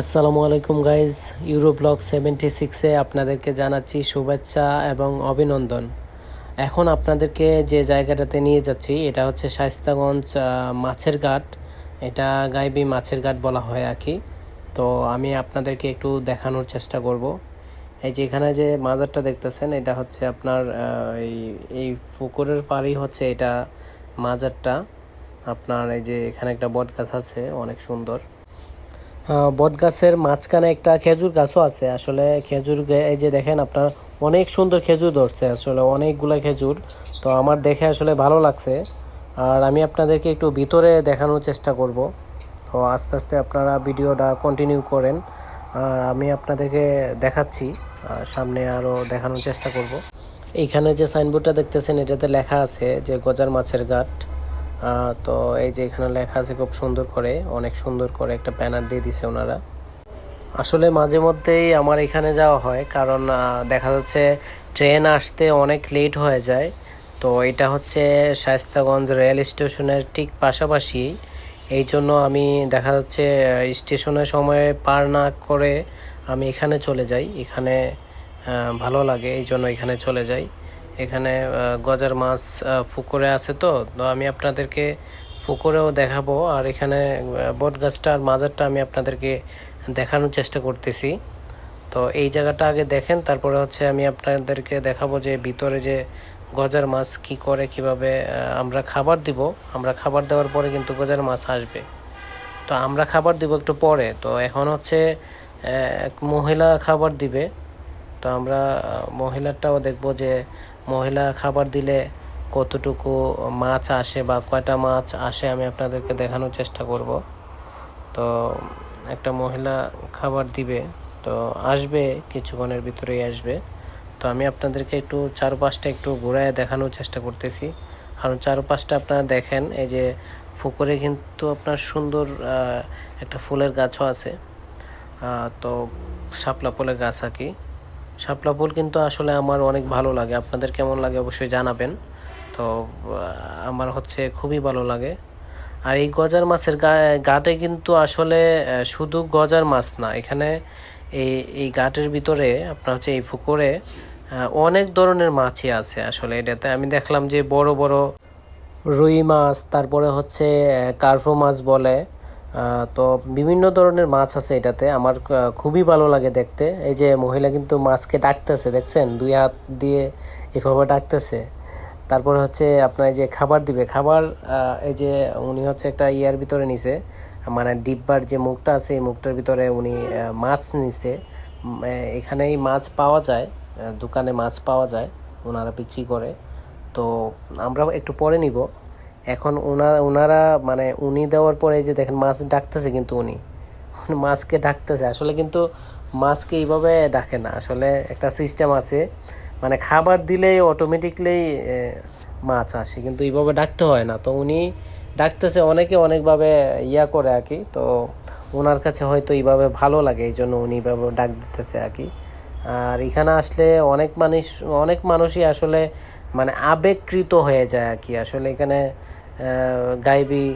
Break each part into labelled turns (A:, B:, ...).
A: আসসালামু আলাইকুম guys euro blog seventy সিক্সে আপনাদেরকে জানাচ্ছি শুভেচ্ছা এবং অভিনন্দন। এখন আপনাদেরকে যে জায়গাটাতে নিয়ে যাচ্ছি এটা হচ্ছে শাইস্তাগঞ্জ আহ, মাছের ঘাট। এটা গাইবি মাছের ঘাট বলা হয় আর কি। তো আমি আপনাদেরকে একটু দেখানোর চেষ্টা করব। এই যে এখানে যে মাজারটা দেখতেছেন এটা হচ্ছে আপনার এই এই পুকুরের পাড়ি হচ্ছে এটা মাজারটা। আপনার এই যে এখানে একটা বট গাছ আছে অনেক সুন্দর। বট গাছের মাঝখানে একটা খেজুর গাছও আছে। আসলে খেজুর এই যে দেখেন আপনার অনেক সুন্দর খেজুর ধরছে, আসলে অনেকগুলা খেজুর। তো আমার দেখে আসলে ভালো লাগছে। আর আমি আপনাদেরকে একটু ভিতরে দেখানোর চেষ্টা করব। তো আস্তে আস্তে আপনারা ভিডিওটা কন্টিনিউ করেন। আর আমি আপনাদেরকে দেখাচ্ছি সামনে আরও দেখানোর চেষ্টা করব। এইখানে যে সাইনবোর্ডটা দেখতেছেন, এটাতে লেখা আছে যে গজার মাছের ঘাট। তো এই যে এখানে লেখা আছে খুব সুন্দর করে, অনেক সুন্দর করে একটা ব্যানার দিয়ে দিছে ওনারা। আসলে মাঝে মধ্যেই আমার এখানে যাওয়া হয়, কারণ দেখা যাচ্ছে ট্রেন আসতে অনেক লেট হয়ে যায়। তো এটা হচ্ছে শায়স্তাগঞ্জ রেল স্টেশনের ঠিক পাশাপাশি। এই জন্য আমি দেখা যাচ্ছে স্টেশনের সময় পার না করে আমি এখানে চলে যাই। এখানে ভালো লাগে, এই জন্য এখানে চলে যাই। এখানে গজার মাছ পুকুরে আছে তো তো আমি আপনাদেরকে পুকুরেও দেখাবো। আর এখানে বট গাছটা আর মাজারটা আমি আপনাদেরকে দেখানোর চেষ্টা করতেছি। তো এই জায়গাটা আগে দেখেন, তারপরে হচ্ছে আমি আপনাদেরকে দেখাবো যে ভিতরে যে গজার মাছ কি করে, কীভাবে আমরা খাবার দিব। আমরা খাবার দেওয়ার পরে কিন্তু গজার মাছ আসবে। তো আমরা খাবার দিব একটু পরে। তো এখন হচ্ছে এক মহিলা খাবার দিবে। তো আমরা মহিলাটাও দেখব যে মহিলা খাবার দিলে কতটুকু মাছ আসে বা কয়টা মাছ আসে আমি আপনাদেরকে দেখানোর চেষ্টা করব। তো একটা মহিলা খাবার দিবে, তো আসবে, কিছুক্ষণের ভিতরেই আসবে। তো আমি আপনাদেরকে একটু চারপাশটা একটু ঘুরায় দেখানোর চেষ্টা করতেছি। কারণ চারপাশটা আপনারা দেখেন, এই যে পুকুরে কিন্তু আপনার সুন্দর একটা ফুলের গাছও আছে। তো শাপলা ফুলের গাছ আর কি। শাপলা ফুল কিন্তু আসলে আমার অনেক ভালো লাগে। আপনাদের কেমন লাগে অবশ্যই জানাবেন। তো আমার হচ্ছে খুবই ভালো লাগে। আর এই গজার মাছের গাটে কিন্তু আসলে শুধু গজার মাছ না, এখানে এই এই গাটের ভিতরে, আপনার হচ্ছে এই পুকুরে অনেক ধরনের মাছই আছে আসলে এটাতে। আমি দেখলাম যে বড় বড় রুই মাছ, তারপরে হচ্ছে কার্ফো মাছ বলে তো বিভিন্ন ধরনের মাছ আছে এটাতে। আমার খুবই ভালো লাগে দেখতে। এই যে মহিলা কিন্তু মাছকে ডাকতেছে, দেখছেন? দুই হাত দিয়ে এভাবে ডাকতেছে। তারপরে হচ্ছে আপনার যে খাবার দিবে। খাবার এই যে উনি হচ্ছে একটা ইয়ার ভিতরে নিছে। মানে ডিব্বার যে মুখটা আছে, এই মুখটার ভিতরে উনি মাছ নিছে। এখানেই মাছ পাওয়া যায় দোকানে মাছ পাওয়া যায়, ওনারা বিক্রি করে। তো আমরা একটু পরে নিব। এখন ওনারা ওনারা মানে উনি দেওয়ার পরে যে দেখেন মাছ ডাকতেছে কিন্তু উনি। মাছকে ডাকতেছে। আসলে কিন্তু মাছকে এইভাবে ডাকে না। আসলে একটা সিস্টেম আছে। মানে খাবার দিলেই অটোমেটিকলি মাছ আসে। কিন্তু এইভাবে ডাকতে হয় না। তো উনি ডাকতেছে অনেকে অনেকভাবে ইয়া করে আর কি। তো ওনার কাছে হয়তো এইভাবে ভালো লাগে। এই জন্য উনি এইভাবে ডাক দিতেছে আর কি। আর এখানে আসলে অনেক মানুষ, অনেক মানুষই আসলে আবেগকৃত হয়ে যায় আর কি। আসলে এখানে গাইবি,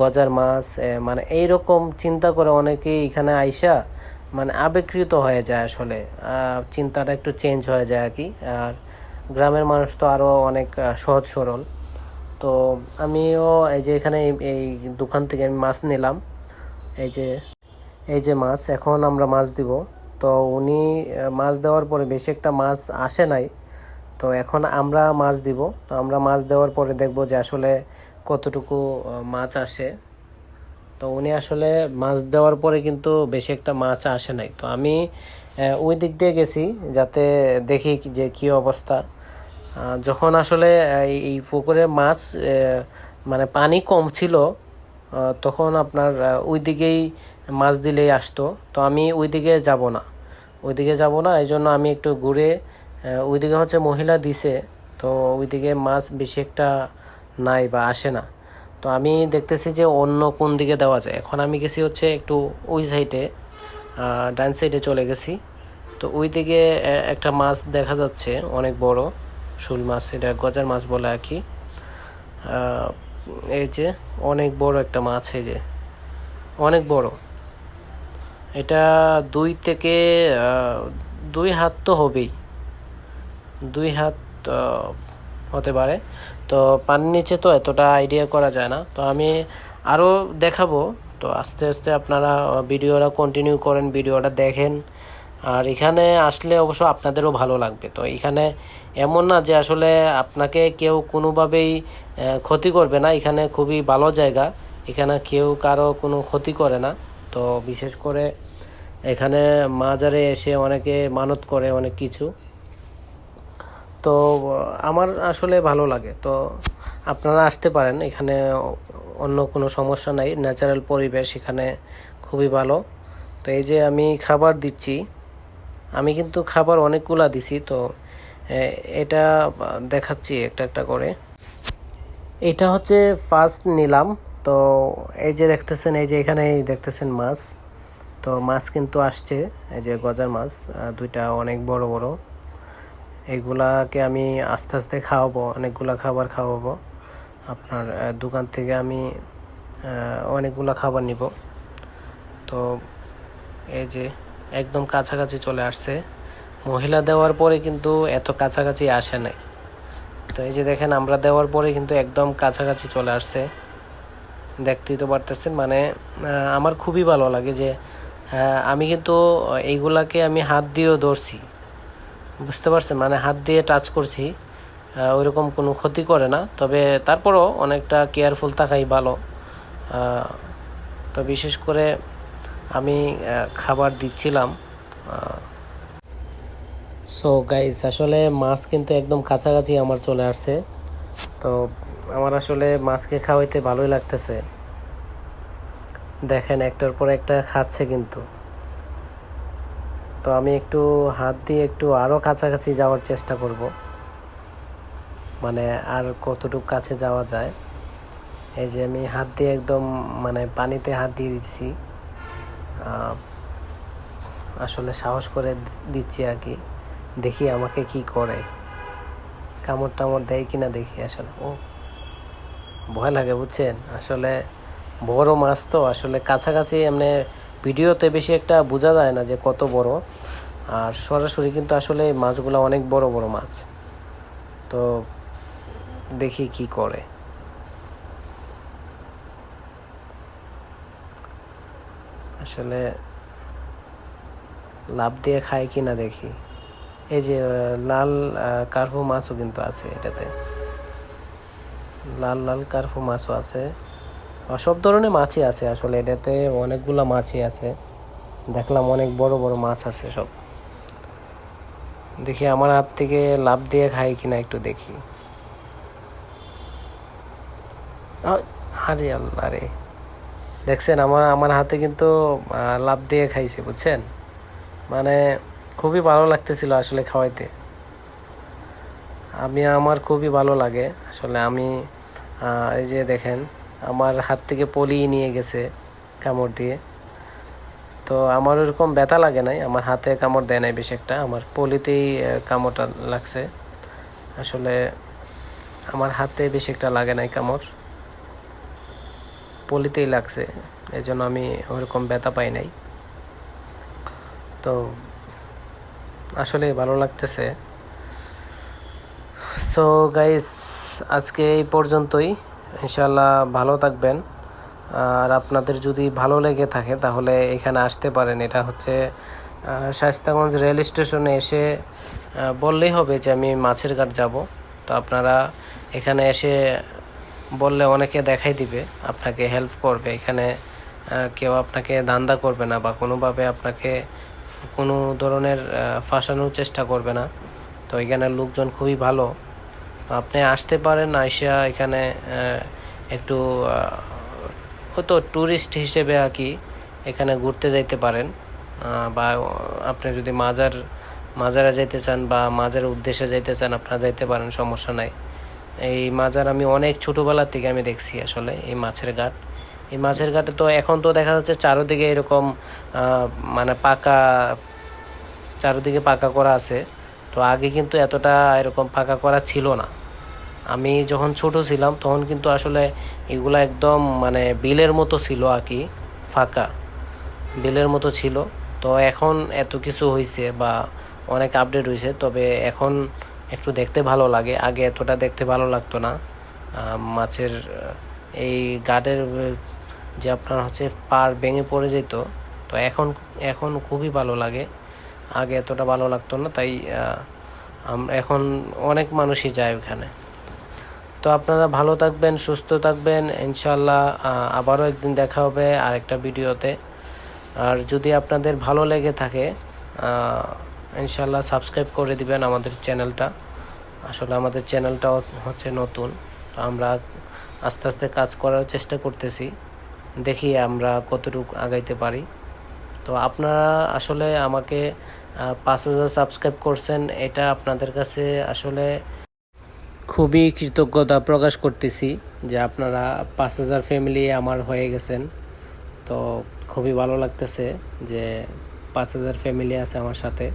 A: গজার মাছ মানে এইরকম চিন্তা করে অনেকেই এখানে আইসা মানে আবেগকৃত হয়ে যায় আসলে। চিন্তাটা একটু চেঞ্জ হয়ে যায় আর কি। আর গ্রামের মানুষ তো আরও অনেক সহজ সরল। তো আমিও এই যে এখানে এই দোকান থেকে আমি মাছ নিলাম। এই যে এই যে মাছ, এখন আমরা মাছ দিব। তো উনি মাছ দেওয়ার পরে বেশি একটা মাছ আসে নাই। তো এখন আমরা মাছ দিব। তো আমরা মাছ দেওয়ার পরে দেখব যে আসলে কতটুকু মাছ আসে। তো উনি আসলে মাছ দেওয়ার পরে কিন্তু বেশি একটা মাছ আসে নাই। তো আমি ওই দিক দিয়ে গেছি যাতে দেখি যে কি অবস্থা। যখন আসলে এই- পুকুরে মাছ মানে পানি কম ছিল তখন আপনার ওই দিকেই মাছ দিলেই আসতো। তো আমি ওই দিকে যাব না। ওইদিকে যাব না, এই জন্য আমি একটু ঘুরে ওইদিকে হচ্ছে মহিলা দিছে, তো ওইদিকে মাছ বেশি একটা নাই বা আসে না। তো আমি দেখতেছি যে অন্য কোন দিকে দেওয়া যায়। এখন আমি গেছি হচ্ছে একটু ওই সাইডে ডান সাইডে চলে গেছি। তো ওই দিকে একটা মাছ দেখা যাচ্ছে, অনেক বড়, শোল মাছ, এটা গজার মাছ বলে আর কি। এই যে অনেক বড় একটা মাছ, এই যে অনেক বড়। এটা দুই থেকে দুই হাত তো হবেই। দুই হাত হতে পারে। তো পানির নিচে তো এতটা আইডিয়া করা যায় না। তো আমি আরও দেখাবো। তো আস্তে আস্তে আপনারা ভিডিওটা কন্টিনিউ করেন, ভিডিওটা দেখেন। আর এখানে আসলে অবশ্য আপনাদেরও ভালো লাগবে। তো এখানে এমন না যে আসলে আপনাকে কেউ কোনোভাবেই ক্ষতি করবে না। এখানে খুবই ভালো জায়গা। এখানে কেউ কারও কোনো ক্ষতি করে না। তো বিশেষ করে এখানে মাজারে এসে অনেকে মানত করে অনেক কিছু। তো, আমার আসলে ভালো লাগে। তো, আপনারা আসতে পারেন, এখানে অন্য কোনো সমস্যা নাই। ন্যাচারাল পরিবেশ এখানে খুবই ভালো। তো এই যে আমি খাবার দিচ্ছি, আমি কিন্তু খাবার অনেকগুলা দিছি, তো এটা দেখাচ্ছি একটা একটা করে। এটা হচ্ছে ফার্স্ট নিলাম, তো, এই যে দেখতেছেন, এই যে এখানে দেখতেছেন মাছ। তো, মাছ কিন্তু আসছে, এই যে গজার মাছ দুইটা অনেক বড় বড়। এগুলাকে আমি আস্তে আস্তে খাওয়াবো, অনেকগুলা খাবার খাওয়াবো। আপনার দোকান থেকে আমি অনেকগুলা খাবার নিব। তো এই যে একদম কাছাকাছি চলে আসছে। মহিলা দেওয়ার পরে কিন্তু এত কাছাকাছি আসে নাই। তো এই যে দেখেন, আমরা দেওয়ার পরে কিন্তু একদম কাছাকাছি চলে আসছে। দেখতেই তো পারতেছেন মানে আমার খুবই ভালো লাগে যে আমি কিন্তু এইগুলাকে আমি হাত দিয়েও ধরছি। বুঝতে পারছেন মানে হাত দিয়ে টাচ করছি ওইরকম কোনো ক্ষতি করে না, তবে তারপরও অনেকটা কেয়ারফুল থাকাই ভালো। তো বিশেষ করে আমি খাবার দিচ্ছিলাম সো গাইস আসলে মাছ কিন্তু একদম কাছাকাছি আমার চলে আসছে। তো আমার আসলে মাছকে খাওয়াইতে ভালোই লাগতেছে। দেখেন, একটার পর একটা খাচ্ছে কিন্তু। তো আমি একটু হাত দিয়ে একটু আরও কাছাকাছি যাওয়ার চেষ্টা করব। মানে আর কতটুকু কাছে যাওয়া যায়। এই যে আমি হাত দিয়ে একদম মানে পানিতে হাত দিয়ে দিচ্ছি। আসলে সাহস করে দিচ্ছি আর কি। দেখি আমাকে কি করে। কামড় টামড় দেয় কিনা দেখি আসলে। ও, ভয় লাগে বুঝছেন? আসলে বড় মাছ তো, আসলে কাছাকাছি এমনি ভিডিওতে বেশি একটা বোঝা যায় না যে কত বড়। আর সরাসরি কিন্তু আসলে মাছগুলো অনেক বড় বড় মাছ। তো দেখি কি করে। আসলে লাভ দিয়ে খায় কিনা দেখি। এই যে লাল কার্পু মাছও কিন্তু আছে এটাতে। লাল লাল কার্পু মাছও আছে। সব ধরনের মাছই আছে আসলে এটাতে অনেকগুলো মাছই আছে। দেখলাম অনেক বড় বড় মাছ আছে সব। দেখি আমার হাত থেকে লাভ দিয়ে খাই কিনা একটু দেখি। আরে আল্লাহ রে। দেখছেন আমার আমার হাতে কিন্তু লাভ দিয়ে খাইছে, বুঝছেন? মানে খুবই ভালো লাগতেছিল আসলে খাওয়াইতে। আমি, আমার খুবই ভালো লাগে আসলে আমি এই যে দেখেন আমার হাত থেকে পলি নিয়ে গেছে কামড় দিয়ে। তো আমার ওরকম ব্যথা লাগে নাই। আমার হাতে কামড় দেয় নাই বেশি একটা। আমার পলিতেই কামড়টা লাগছে। আসলে আমার হাতে বেশি একটা লাগে নাই কামড়। পলিতেই লাগছে। এই জন্য আমি ওরকম ব্যথা পাই নাই। তো আসলে ভালো লাগতেছে। সো গাইস আজকে এই পর্যন্তই। ইনশাল্লাহ ভালো থাকবেন। আর আপনাদের যদি ভালো লেগে থাকে তাহলে এখানে আসতে পারেন। এটা হচ্ছে আহ, শায়েস্তাগঞ্জ রেল স্টেশনে এসে বললেই হবে যে আমি মাছের ঘাট যাব। তো আপনারা এখানে এসে বললে অনেকে দেখাই দিবে আপনাকে হেল্প করবে। এখানে কেউ আপনাকে দান্দা করবে না বা কোনোভাবে আপনাকে কোনো ধরনের ফাঁসানোর চেষ্টা করবে না। তো এখানের লোকজন খুবই ভালো। আপনি আসতে পারেন আইসা এখানে একটু হয়তো ট্যুরিস্ট হিসেবে আর কি এখানে ঘুরতে যাইতে পারেন। বা আপনি যদি মাজার, মাজারে যাইতে চান বা মাজার উদ্দেশ্যে যাইতে চান আপনারা যাইতে পারেন, সমস্যা নাই। এই মাজার আমি অনেক ছোটোবেলা থেকে আমি দেখছি আসলে, এই মাছের ঘাট। এই মাছের ঘাটে তো এখন তো দেখা যাচ্ছে চারোদিকে এরকম মানে পাকা, চারোদিকে পাকা করা আছে। তো আগে কিন্তু এতটা এরকম ফাঁকা করা ছিল না। আমি যখন ছোট ছিলাম, তখন কিন্তু আসলে এগুলা একদম মানে বিলের মতো ছিল আর কি, ফাঁকা। বিলের মতো ছিল। তো এখন এত কিছু হয়েছে বা অনেক আপডেট হয়েছে তবে এখন একটু দেখতে ভালো লাগে। আগে এতটা দেখতে ভালো লাগতো না। মাছের এই গার্ডের যে আপনার হচ্ছে পার ভেঙে পড়ে যেত, তো এখন এখন খুবই ভালো লাগে। আগে এতটা ভালো লাগতো না, তাই এখন অনেক মানুষই যায় ওখানে। তো আপনারা ভালো থাকবেন, সুস্থ থাকবেন ইনশাল্লাহ আবারও একদিন দেখা হবে আরেকটা ভিডিওতে। আর যদি আপনাদের ভালো লেগে থাকে ইনশাল্লাহ সাবস্ক্রাইব করে দিবেন আমাদের চ্যানেলটা। আসলে আমাদের চ্যানেলটা হচ্ছে নতুন, তো আমরা আস্তে আস্তে কাজ করার চেষ্টা করতেছি। দেখি আমরা কতটুকু আগাইতে পারি। তো আপনারা আসলে আমাকে পাঁচ হাজার সাবস্ক্রাইব করছেন, এটা আপনাদের কাছে আসলে খুবই কৃতজ্ঞতা প্রকাশ করতেছি যে আপনারা পাঁচ হাজার ফ্যামিলি আমার হয়ে গেছেন। তো খুবই ভালো লাগতেছে যে পাঁচ হাজার ফ্যামিলি আছে আমার সাথে।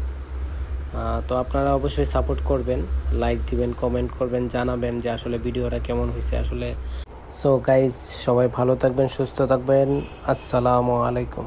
A: তো আপনারা অবশ্যই সাপোর্ট করবেন লাইক দিবেন কমেন্ট করবেন, জানাবেন যে আসলে ভিডিওটা কেমন হয়েছে আসলে। সো গাইজ সবাই ভালো থাকবেন, সুস্থ থাকবেন। আসসালামু আলাইকুম।